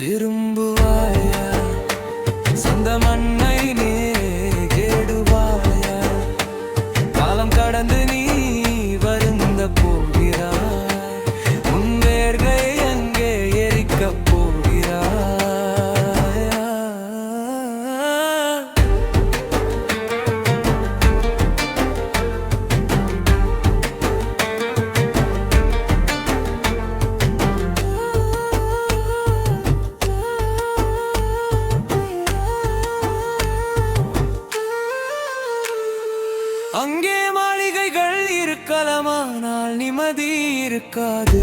திரும்புவாயா? சொந்த மண்ணை நீ கேடுவாயா? காலம் கடந்து கலமானால் நிம்மதி இருக்காது.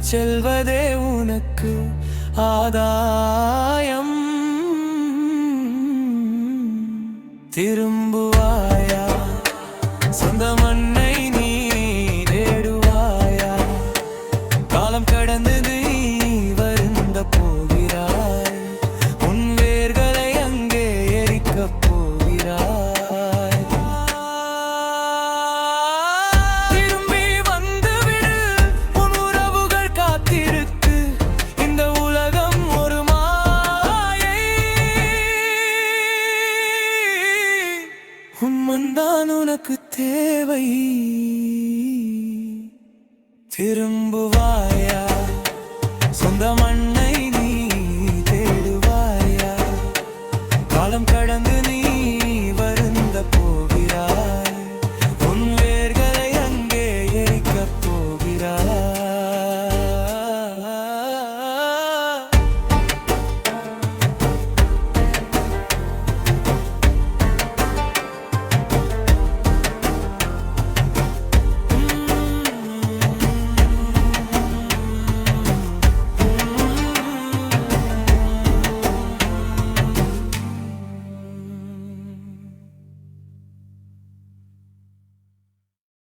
செல்வதே உனக்கு ஆதாயம். திரும்புவாயா? சொந்தமா உனக்கு தேவை. திரும்புவாயா? சொந்த மண்